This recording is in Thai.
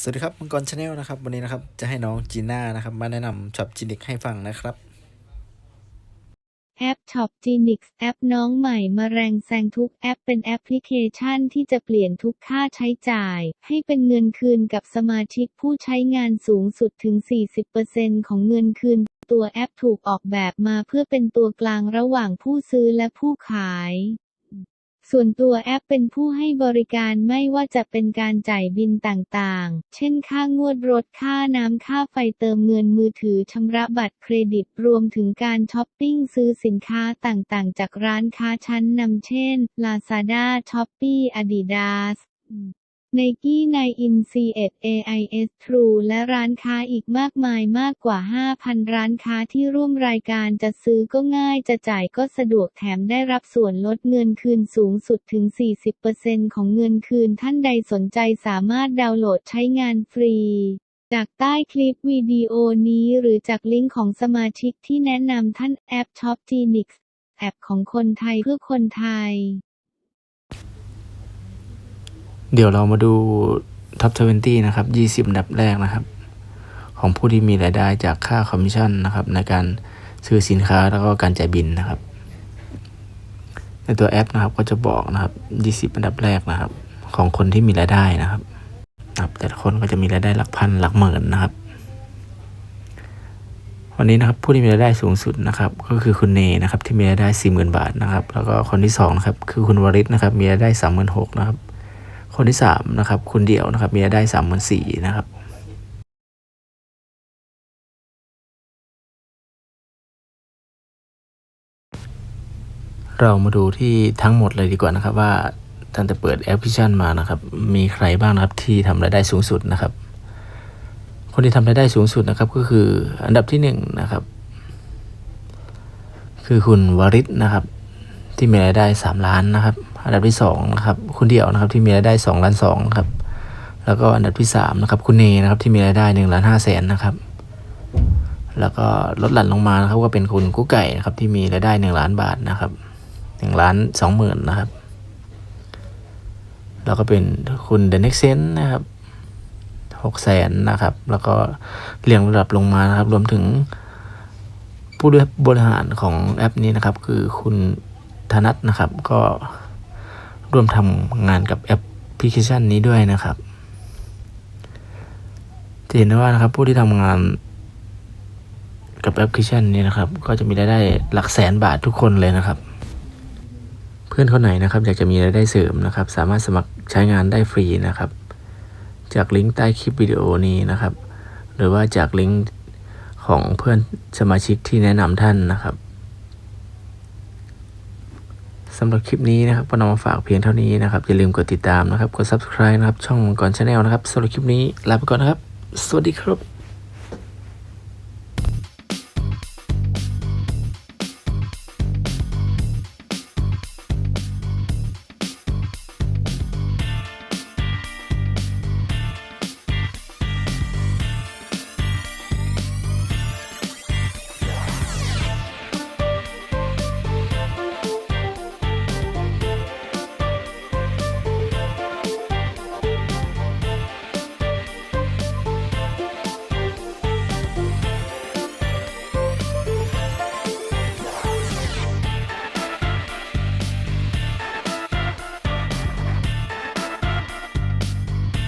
สวัสดีครับมังกรชาแนลนะครับ วันนี้นะครับ จะให้น้องจีน่านะครับ มาแนะนำช็อปจินิกให้ฟังนะครับแอป Shop Genix แอปน้องใหม่มาแรงแซงทุกแอปเป็นแอปพลิเคชันที่จะเปลี่ยนทุกค่าใช้จ่าย ให้เป็นเงินคืนกับสมาชิกผู้ใช้งานสูงสุดถึง 40%ของเงินคืน ตัวแอปถูกออกแบบมาเพื่อเป็นตัวกลางระหว่างผู้ซื้อและผู้ขาย ส่วนตัวแอปเป็นผู้ให้บริการไม่ว่าจะเป็นการจ่ายบินต่างๆ เช่นค่างวดรถค่าน้ำค่าไฟเติมเงินมือถือชำระบัตรเครดิตรวมถึงการช้อปปิ้งซื้อสินค้าต่างๆ จากร้านค้าชั้นนำเช่น Lazada, Shopee, Adidas Nike, Nine In C1 AIS True และร้านค้าอีกมากมายมากกว่า 5,000 ร้านค้าที่ร่วมรายการจะซื้อก็ง่ายจะจ่ายก็สะดวกแถมได้รับส่วนลดเงินคืนสูงสุดถึง 40%ของเงินคืนท่านใดสนใจสามารถดาวน์โหลดใช้งานฟรี จากใต้คลิปวิดีโอนี้หรือจากลิงก์ของสมาชิกที่แนะนำท่านแอป Shop Genix แอปของคนไทยเพื่อคนไทย เดี๋ยวเรามาดูท็อป20นะครับ20อันดับแรกนะครับ ของผู้ที่มีรายได้จากค่าคอมมิชชั่นนะครับในการซื้อสินค้าแล้วก็การจ่ายบินนะครับ ในตัวแอปนะครับก็จะบอกนะครับ20อันดับแรกนะครับ ของคนที่มีรายได้นะครับครับแต่ละคนก็จะมีรายได้หลักพันหลักหมื่นนะครับ วันนี้นะครับผู้ที่มีรายได้สูงสุดนะครับ ก็คือคุณเนนะครับที่มีรายได้40,000บาทนะครับ แล้วก็คนที่สองนะครับคือคุณวริศนะครับ มีรายได้36,000นะครับ คนที่สามนะครับคุณเดี่ยวนะครับมีรายได้สามหมื่นสี่นะครับเรามาดูที่ทั้งหมดเลยดีกว่านะครับว่าตั้งแต่เปิดแอปพลิเคชันมานะครับ มีใครบ้างนะครับที่ทำรายได้สูงสุดนะครับ คนที่ทำรายได้สูงสุดนะครับก็คืออันดับที่หนึ่งนะครับ คือคุณวริศนะครับ ที่มีรายได้สามล้านนะครับ อันดับที่สองนะครับคุณเดี่ยวนะครับที่มีรายได้สองล้านสองครับแล้วก็อันดับที่สามนะครับคุณเนนะครับที่มีรายได้หนึ่งล้านห้าแสนนะครับแล้วก็ลดหลั่นลงมานะครับก็เป็นคุณกุ๊กไก่นะครับที่มีรายได้หนึ่งล้านบาทนะครับหนึ่งล้านสองหมื่นนะครับแล้วก็เป็นคุณเดนเน็กเซนนะครับหกแสนนะครับ แล้วก็เรียงระดับลงมานะครับ รวมถึงผู้บริหารของแอปนี้นะครับ คือคุณธนัทนะครับ ก็ ร่วมทำงานกับแอปพลิเคชันนี้ด้วยนะครับจะเห็นได้ว่านะครับ ผู้ที่ทำงานกับแอปพลิเคชันนี้นะครับ ก็จะมีรายได้หลักแสนบาททุกคนเลยนะครับ เพื่อนคนไหนนะครับ อยากจะมีรายได้เสริมนะครับ สามารถสมัครใช้งานได้ฟรีนะครับ จากลิงก์ใต้คลิปวิดีโอนี้นะครับ หรือว่าจากลิงก์ของเพื่อนสมาชิกที่แนะนำท่านนะครับ สำหรับคลิปนี้นะครับก็นำมาฝากเพียงเท่านี้นะครับ อย่าลืมกดติดตามนะครับ กด subscribe นะครับ ช่องมังกรชาแนลนะครับสำหรับคลิปนี้ลาไปก่อนนะครับ สวัสดีครับ